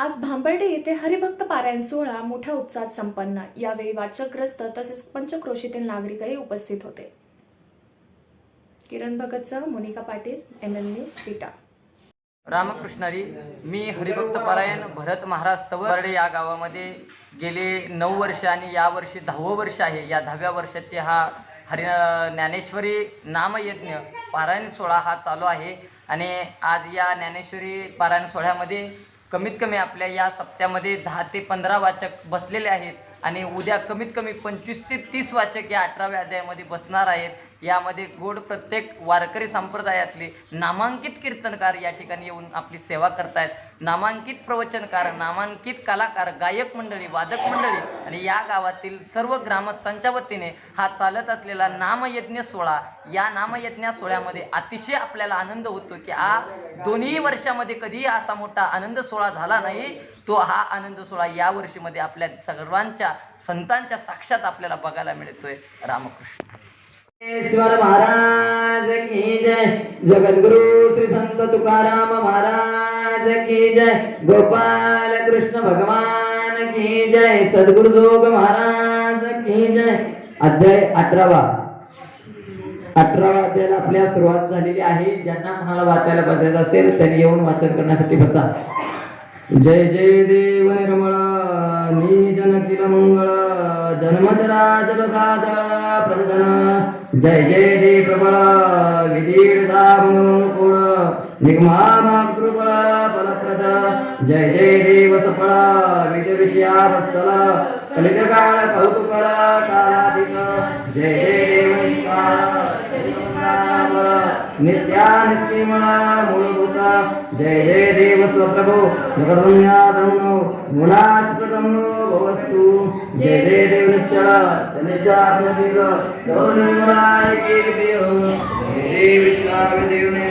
आज भांबर्डे येथे हरिभक्त पारायण सोहळा मोठ्या उत्साहात संपन्न. यावेळी वाचकग्रस्त तसेच पंचक्रोशीतील नागरिकही उपस्थित होते. Kiran भगतसह Monika Patil M M news Vita रामकृष्णारी मी हरिभक्त पारायण भरत महाराज तवरडे या गावामध्ये गेले नऊ वर्ष आणि या वर्षी दहावं वर्ष आहे. या दहाव्या वर्षाचे हा हरि ज्ञानेश्वरी नामयज्ञ पारायण सोहळा हा चालू आहे. आणि आज या ज्ञानेश्वरी पारायण सोहळ्यामध्ये कमीत कमी आपल्या या सप्त्यामध्ये दहा ते पंधरा वाचक बसलेले आहेत. आणि उद्या कमीत कमी पंचवीस ते तीस वाचक या अठराव्या अध्यायामध्ये बसणार आहेत. यामध्ये गोड प्रत्येक वारकरी संप्रदायातले नामांकित कीर्तनकार या ठिकाणी येऊन आपली सेवा करतायत. नामांकित प्रवचनकार नामांकित कलाकार गायक मंडळी वादक मंडळी आणि या गावातील सर्व ग्रामस्थांच्या वतीने हा चालत असलेला नामयज्ञ सोहळा या नामयज्ञ सोहळ्यामध्ये अतिशय आपल्याला आनंद होतो की हा दोन्ही वर्षामध्ये कधीही असा मोठा आनंद सोहळा झाला नाही. तो हा आनंद सोहळा या वर्षीमध्ये आपल्या सर्वांच्या संतांच्या साक्षात आपल्याला बघायला मिळतोय. रामकृष्ण. महाराज की जय. जगद्गुरु श्री संत तुकाराम महाराज की जय. गोपाल कृष्ण भगवान की जय. सद्गुरु जोग महाराज की जय. अध्याय अठरावा. अठरावा अध्यायाला आपल्या सुरुवात झालेली आहे. ज्यांना कोणाला वाचायला बसायचं असेल त्यांनी येऊन वाचन करण्यासाठी बसा. जय जय देव निर्मळ नी जनकिल मंगळा जन्मजरा जलदादळ प्रभजन। जय जय देव प्रबळ विदीडदा कोड निगमाकृपळ फलप्रदा। जय जय देव सफळा विदविषया विषया कलितकाळ कलित कालाधिक जय जय నిత్యానిశ్రీమూలభూత జయ జయ దేవ స్వప్రభో. జగదన్యాదము గుణాస్ఫుటము భవస్తు. జయ జయ దేవ నిచ్చల నిత్యాత్మజీవ గౌరవానికి జయ విశ్వామి దేవుని